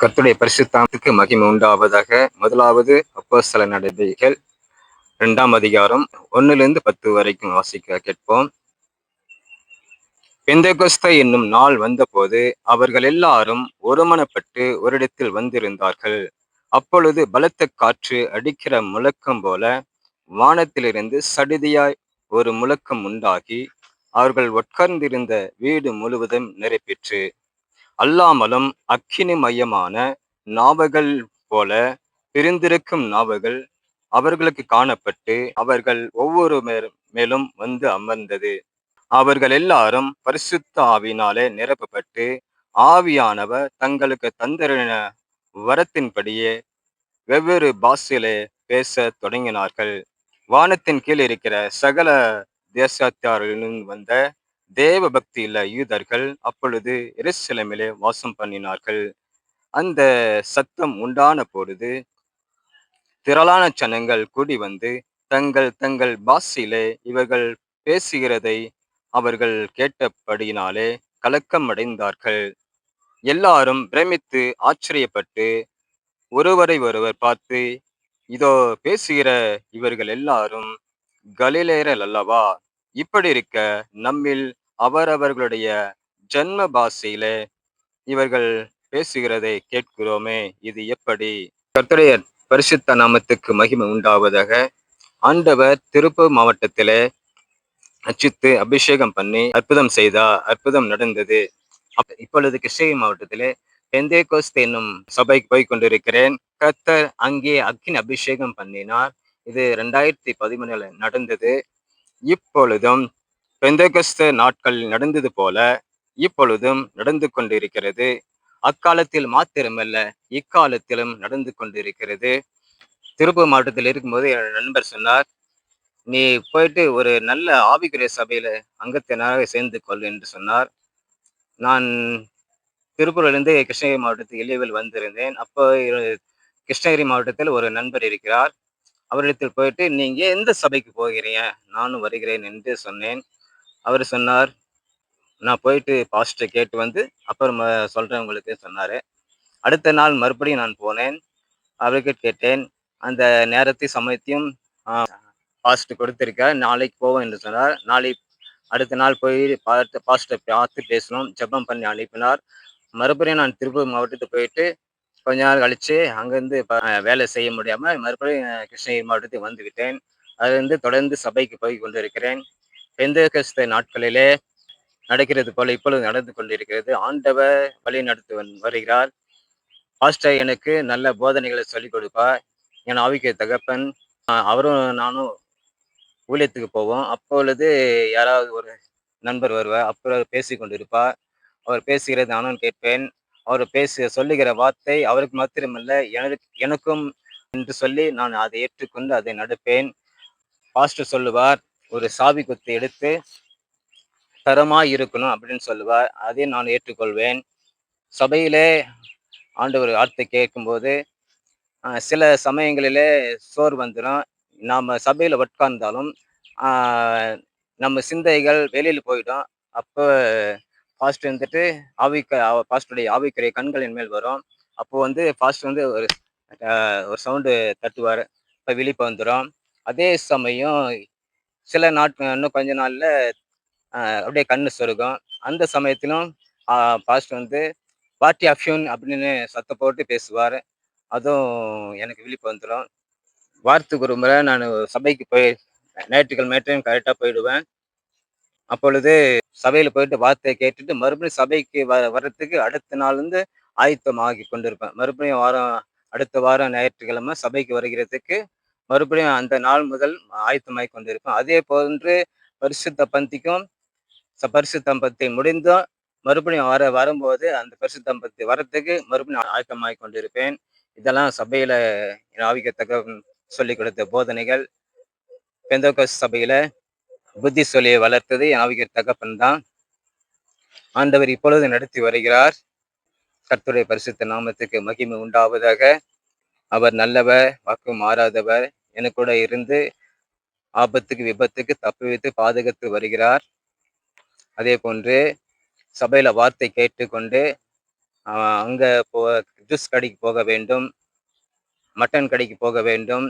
கர்த்துடைய பரிசுத்தாமத்துக்கு மகிமை உண்டாவதாக. முதலாவது அப்போஸ்தல நடவடிக்கைகள் இரண்டாம் அதிகாரம் ஒன்னிலிருந்து பத்து வரைக்கும் வாசிக்க கேட்போம். பெந்தகொஸ்த என்னும் நாள் வந்தபோது அவர்கள் எல்லாரும் ஒருமனப்பட்டு இடத்தில் வந்திருந்தார்கள். அப்பொழுது பலத்த காற்று அடிக்கிற முழக்கம் போல வானத்திலிருந்து சடிதியாய் ஒரு முழக்கம் உண்டாகி அவர்கள் உட்கார்ந்திருந்த வீடு முழுவதும் நிரப்பிற்று. அல்லாமலும் அக்கினி மையமான நாவகள் போல பிரிந்திருக்கும் நாவகள் அவர்களுக்கு காணப்பட்டு அவர்கள் ஒவ்வொரு மேலும் வந்து அமர்ந்தது. அவர்கள் எல்லாரும் பரிசுத்த ஆவினாலே நிரப்பப்பட்டு ஆவியானவர் தங்களுக்கு தந்திரின வரத்தின்படியே வெவ்வேறு பாஷையிலே பேச தொடங்கினார்கள். வானத்தின் கீழ் இருக்கிற சகல தேசத்தாரிலும் வந்த தேவ பக்தியில யூதர்கள் அப்பொழுது எருசலேமிலே வாசம் பண்ணினார்கள். அந்த சத்தம் உண்டான பொழுது திரளான ஜனங்கள் கூடி வந்து தங்கள் தங்கள் பாஷையிலே இவர்கள் பேசுகிறதை அவர்கள் கேட்டபடியினாலே கலக்கம் அடைந்தார்கள் எல்லாரும் பிரமித்து ஆச்சரியப்பட்டு ஒருவரை ஒருவர் பார்த்து இதோ பேசுகிற இவர்கள் எல்லாரும் கலிலேரல் அல்லவா? இப்படி இருக்க நம்மில் அவரவர்களுடைய ஜன்ம பாஷையிலே இவர்கள் பேசுகிறதை கேட்கிறோமே இது எப்படி? கர்த்தடைய பரிசுத்த நாமத்துக்கு மகிமை உண்டாவதாக ஆண்டவர் திருப்பூர் மாவட்டத்திலே அச்சித்து அபிஷேகம் பண்ணி அற்புதம் செய்தார் அற்புதம் நடந்தது. இப்பொழுது கிருஷ்ணகிரி மாவட்டத்திலே பெந்தேகோஸ்த் என்னும் சபைக்கு போய் கொண்டிருக்கிறேன். கர்த்தர் அங்கே அக்கின் அபிஷேகம் பண்ணினார். இது ரெண்டாயிரத்தி பதிமூணுல நடந்தது. இப்பொழுதும் பெந்தகஸ்த நாட்கள் நடந்தது போல இப்பொழுதும் நடந்து கொண்டிருக்கிறது. அக்காலத்தில் மாத்திரமல்ல இக்காலத்திலும் நடந்து கொண்டிருக்கிறது. திருப்பூர் மாவட்டத்தில் இருக்கும்போது என் நண்பர் சொன்னார் நீ போயிட்டு ஒரு நல்ல ஆவிக்குரிய சபையில் அங்கத்தினராக சேர்ந்து கொள் என்று சொன்னார். நான் திருப்பூரிலிருந்து கிருஷ்ணகிரி மாவட்டத்துக்கு இளைவில் வந்திருந்தேன். அப்போ கிருஷ்ணகிரி மாவட்டத்தில் ஒரு நண்பர் இருக்கிறார். அவரிடத்தில் போயிட்டு நீங்கள் எந்த சபைக்கு போகிறீங்க? நானும் வருகிறேன் என்று சொன்னேன். அவர் சொன்னார். நான் போயிட்டு பாஸ்டர் கேட்டு வந்து அப்புறம் சொல்கிறேன் உங்களுக்கு சொன்னார். அடுத்த நாள் மறுபடியும் நான் போனேன். அவர்கிட்ட கேட்டேன். அந்த நேரத்தை சமயத்தையும் பாஸ்ட் கொடுத்துருக்க நாளைக்கு போவோம் என்று சொன்னார். நாளை அடுத்த நாள் போய் பார்த்து பாஸ்டர் பார்த்து பேசணும். ஜெபம் பண்ணி அனுப்பினார். மறுபடியும் நான் திருப்பூர் மாவட்டத்துக்கு போயிட்டு கொஞ்ச நாள் கழிச்சு அங்கேருந்து வேலை செய்ய முடியாமல் மறுபடியும் கிருஷ்ணகிரி மாவட்டத்துக்கு வந்துவிட்டேன் அதுலேருந்து தொடர்ந்து சபைக்கு போய் கொண்டிருக்கிறேன். பெந்தகஸ்த நாட்களிலே நடக்கிறது போல இப்பொழுது நடந்து கொண்டிருக்கிறது. ஆண்டவர் வழி நடத்தி வருகிறார். பாஸ்டர் எனக்கு நல்ல போதனைகளை சொல்லிக் கொடுப்பார். என் ஆவிக்கு தகப்பன் அவரும் நானும் ஊழியத்துக்கு போவோம். அப்பொழுது யாராவது ஒரு நண்பர் வருவார். அப்புறம் பேசி கொண்டிருப்பார். அவர் பேசுகிறது நானும் கேட்பேன். அவர் பேச சொல்லுகிற வார்த்தை அவருக்கு மாத்திரமல்ல எனக்கு எனக்கும் என்று சொல்லி நான் அதை ஏற்றுக்கொண்டு அதை நடப்பேன். பாஸ்டர் சொல்லுவார் ஒரு சாவி குத்து எடுத்து தரமாக இருக்கணும் அப்படின்னு சொல்லுவார். அதை நான் ஏற்றுக்கொள்வேன். சபையிலே ஆண்டவர் வார்த்தை கேட்கும்போது சில சமயங்களிலே சோர் வந்துடும் நாம் சபையில் உட்கார்ந்தாலும் நம்ம சிந்தைகள் வெளியில் போயிடும். அப்போ ஃபாஸ்ட் வந்துட்டு ஆவிக்க ஃபாஸ்டுடைய ஆவிக்குரிய கண்களின் மேல் வரும். அப்போ வந்து ஃபாஸ்ட் வந்து ஒரு ஒரு சவுண்டு தட்டுவார். இப்போ விழிப்பு வந்துடும் அதே சமயம் சில நாட்கள் இன்னும் கொஞ்ச நாளில் அப்படியே கண்ணு சொருகும். அந்த சமயத்திலும் பாஸ்ட் வந்து வாட்டி அஃப்யூன் அப்படின்னு சத்த போட்டு பேசுவார். அதுவும் எனக்கு விழிப்பு வந்துடும் வாரத்துக்கு ஒரு முறை நான் சபைக்கு போய் ஞாயிற்றுக்கிழமை மேட்டையும் கரெக்டாக போயிடுவேன். அப்பொழுது சபையில் போயிட்டு வார்த்தையை கேட்டுட்டு மறுபடியும் சபைக்கு வ வர்றதுக்கு அடுத்த நாள் வந்து ஆயத்தமாகி கொண்டிருப்பேன். மறுபடியும் வாரம் அடுத்த வாரம் ஞாயிற்றுக்கிழமை சபைக்கு வருகிறதுக்கு மறுபடியும் அந்த நாள் முதல் ஆயத்தமாகி கொண்டிருப்பேன் அதே போன்று பரிசுத்த பந்திக்கும் பரிசு பரிசுத்த பந்தி முடிந்தும். மறுபடியும் வர வரும்போது அந்த பரிசுத்த பந்தி வரத்துக்கு மறுபடியும் ஆயத்தமாகி கொண்டிருப்பேன். இதெல்லாம் சபையில என் ஆவிக்கத்தக்க சொல்லிக் கொடுத்த போதனைகள். பெந்தோகஸ் சபையில புத்தி சொல்லியை வளர்த்தது என் ஆவிக்க தகப்பன் தான். ஆண்டவர் இப்பொழுது நடத்தி வருகிறார். கர்த்துடைய பரிசுத்த நாமத்துக்கு மகிமை உண்டாவதாக. அவர் நல்லவர் வாக்கு மாறாதவர். என கூட இருந்து ஆபத்துக்கு விபத்துக்கு தப்புவித்து பாதுகாத்து வருகிறார். அதே போன்று சபையில வார்த்தை கேட்டுக்கொண்டு அங்க போ ஜூஸ் கடைக்கு போக வேண்டும் மட்டன் கடைக்கு போக வேண்டும்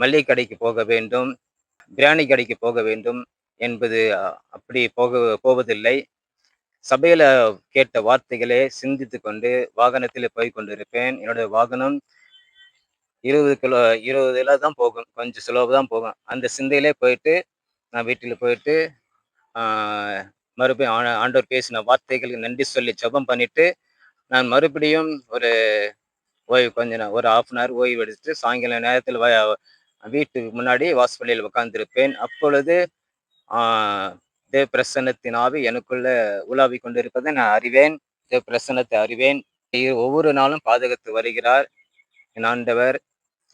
மல்லிகை கடைக்கு போக வேண்டும் பிரியாணி கடைக்கு போக வேண்டும் என்பது அப்படி போக போவதில்லை. சபையில கேட்ட வார்த்தைகளே சிந்தித்து கொண்டு வாகனத்தில் போய் கொண்டிருப்பேன். என்னுடைய வாகனம் இருபது கிலோ இருபதுல தான் போகும். கொஞ்சம் ஸ்லோவாக தான் போகும். அந்த சிந்தையிலே போயிட்டு நான் வீட்டில் போயிட்டு மறுபடியும் ஆ- ஆண்டோர் பேசின வார்த்தைகளுக்கு நன்றி சொல்லி ஜெபம் பண்ணிட்டு நான் மறுபடியும் ஒரு ஓய்வு கொஞ்ச நேரம் ஒரு ஆஃப் அன் ஹவர் ஓய்வு எடுத்துட்டு சாயங்கால நேரத்தில் வீட்டுக்கு முன்னாடி வாசப்பள்ளியில் உட்காந்துருப்பேன் அப்பொழுது தேவ் தேவ பிரசன்னத்தின் ஆவி எனக்குள்ள உலாவிக் கொண்டிருப்பதை நான் அறிவேன். தேவ் பிரசன்னத்தை அறிவேன் ஒவ்வொரு நாளும் பாதகத்து வருகிறார். என் ஆண்டவர்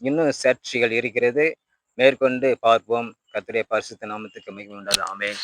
இன்னும் சர்ச்சைகள் இருக்கிறது. மேற்கொண்டு பார்ப்போம். கர்த்தருடைய பரிசுத்த நாமத்துக்கு மிக உண்டாது ஆமென்.